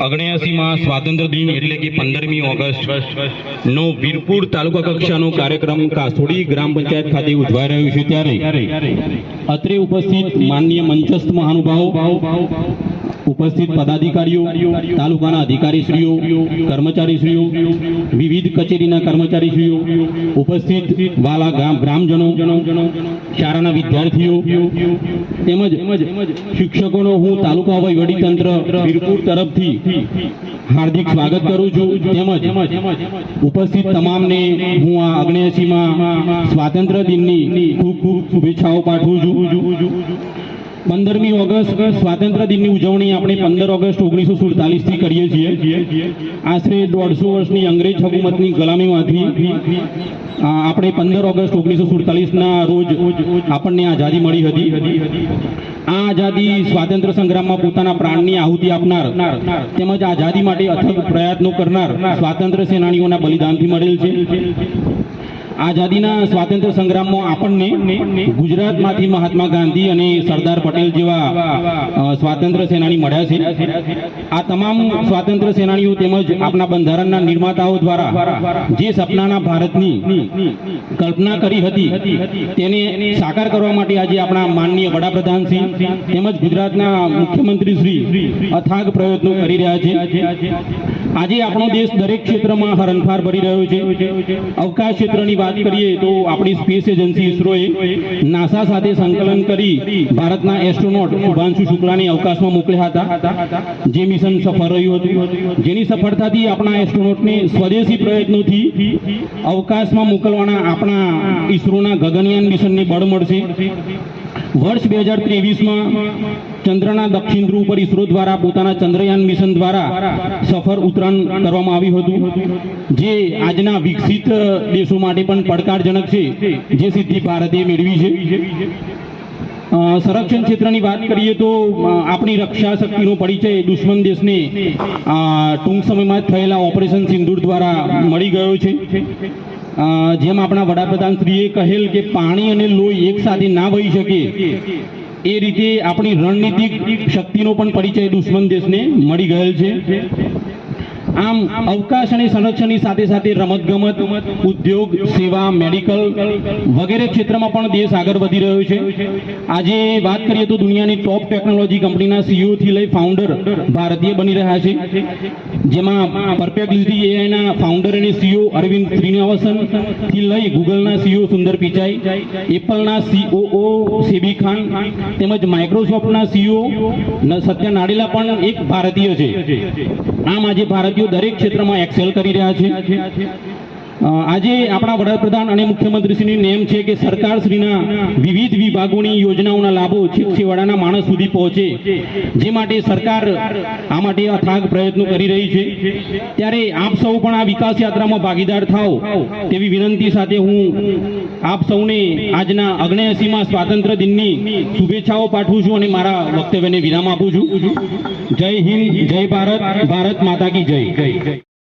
અગણ્યાસીમાં સ્વાતંત્ર્ય દિન એટલે કે પંદરમી ઓગસ્ટ નો વીરપુર તાલુકા કક્ષાનો કાર્યક્રમ કાસોડી ગ્રામ પંચાયત ખાતે ઉજવાઈ રહ્યો છે ત્યારે અત્રે ઉપસ્થિત માનનીય મંચસ્થ મહાનુભાવો ઉપસ્થિત પદાધિકારીઓ, તાલુકાના અધિકારીશ્રીઓ, કર્મચારીશ્રીઓ, વિવિધ કચેરીના કર્મચારીશ્રીઓ, ઉપસ્થિત વાલા ગ્રામજનો, શાળાના વિદ્યાર્થીઓ, તેમજ શિક્ષકોનો હું તાલુકા વહીવટીતંત્ર વીરપુર તરફથી હાર્દિક સ્વાગત કરું છું. તેમજ ઉપસ્થિત તમામને હું આ અગ્નેસીમાં સ્વાતંત્ર્ય દિનની ખૂબ ખૂબ શુભેચ્છાઓ પાઠવું છું. પંદરમી ઓગસ્ટ સ્વાતંત્ર્ય દિનની ઉજવણી આપણે પંદર ઓગસ્ટ ઓગણીસો સુડતાલીસથી કરીએ છીએ. આશરે દોઢસો વર્ષની અંગ્રેજ હકુમતની ગુલામીમાંથી આપણે પંદર ઓગસ્ટ ઓગણીસો સુડતાલીસના રોજ આપણને આઝાદી મળી હતી. આ આઝાદી સ્વાતંત્ર્ય સંગ્રામમાં પોતાના પ્રાણની આહુતિ આપનાર તેમજ આઝાદી માટે અથક પ્રયત્નો કરનાર સ્વાતંત્ર્ય સેનાનીઓના બલિદાનથી મળેલ છે. આઝાદીના સ્વાતંત્ર્ય સંગ્રામમાં આપણને ગુજરાતમાંથી મહાત્મા ગાંધી અને સરદાર પટેલ જેવા સ્વાતંત્ર્ય સેનાની મળ્યા છે. આ તમામ સ્વાતંત્ર્ય સેનાનીઓ તેમજ આપણા બંધારણના નિર્માતાઓ દ્વારા જે સપનાના ભારતની કલ્પના કરી હતી, તેને સાકાર કરવા માટે આજે આપણા માનનીય વડાપ્રધાન શ્રી તેમજ ગુજરાતના મુખ્યમંત્રી શ્રી અથાગ પ્રયત્નો કરી રહ્યા છે. આજે આપણો દેશ દરેક ક્ષેત્રમાં હરણફાર ભરી રહ્યો છે. અવકાશ ક્ષેત્રની વાત કરીએ તો આપણી સ્પેસ એજન્સી ઇસરોએ નાસા સાથે સંકલન કરી ભારતના એસ્ટ્રોનોટ શુભાંશુ શુક્લાને અવકાશમાં મોકલ્યા હતા. જે મિશન સફળ રહ્યું હતું. જેની સફળતાથી આપણા એસ્ટ્રોનોટને સ્વદેશી પ્રયત્નોથી અવકાશમાં મોકલવાના આપણા ઇસરોના ગગનયાન મિશનને બળ મળશે. વર્ષ બે હજાર ત્રેવીસમાં ચંદ્રના દક્ષિણ ધ્રુવ પર ઇસરો દ્વારા પોતાના ચંદ્રયાન મિશન દ્વારા સફર ઉતરાણ કરવામાં આવ્યું હતું. જે આજના વિકસિત દેશો માટે પણ પડકારજનક છે, જે સિદ્ધિ ભારતે મેળવી છે. સંરક્ષણ ક્ષેત્રની વાત કરીએ તો આપણી રક્ષા શક્તિનો પરિચય દુશ્મન દેશને ટૂંક સમયમાં થયેલા ઓપરેશન સિંદૂર દ્વારા મળી ગયો છે. જેમ આપણા વડાપ્રધાન શ્રીએ કહેલ કે પાણી અને લોહી એક સાથે ના વહી શકે, એ રીતે આપણી રણનીતિક શક્તિનો પણ પરિચય દુશ્મન દેશને મળી ગયેલ છે. આમ અવકાશ અને સંરક્ષણની સાથે સાથે રમતગમત, ઉદ્યોગ, સેવા, મેડિકલ વગેરે ક્ષેત્રમાં પણ દેશ આગળ વધી રહ્યો છે. આજે વાત કરીએ તો દુનિયાની ટોપ ટેકનોલોજી કંપનીના સીઈઓથી લઈ ફાઉન્ડર ભારતીય બની રહ્યા છે. જેમાં પરફેક્ટલિટી એઆઈના ફાઉન્ડર અને સીઈઓ અરવિંદ શ્રીનિવાસનથી લઈ ગૂગલના સીઈઓ સુંદર પિચાઈ એપલના સીઓઓ સેબી ખાન તેમજ માઇક્રોસોફ્ટના સીઈઓ સત્ય નાડેલા પણ એક ભારતીય છે. આમ આજે ભારતીયો દરેક ક્ષેત્રમાં એક્સેલ કરી રહ્યા છે આજે આપણા વડાપ્રધાન અને મુખ્યમંત્રીશ્રીની નેમ છે કે સરકારશ્રીના વિવિધ વિભાગોની યોજનાઓના લાભો છેવાડાના માણસ સુધી પહોંચે, જે માટે સરકાર આ માટે અથાગ પ્રયત્નો કરી રહી છે. ત્યારે આપ સૌ પણ આ વિકાસ યાત્રામાં ભાગીદાર થાઓ તેવી વિનંતી સાથે હું આપ સૌને આજના અગ્નેસીમાં સ્વાતંત્ર્ય દિનની શુભેચ્છાઓ પાઠવું છું અને મારા વક્તવ્યને વિરામ આપું છું. જય હિન્દ, જય ભારત ભારત માતા કી જય.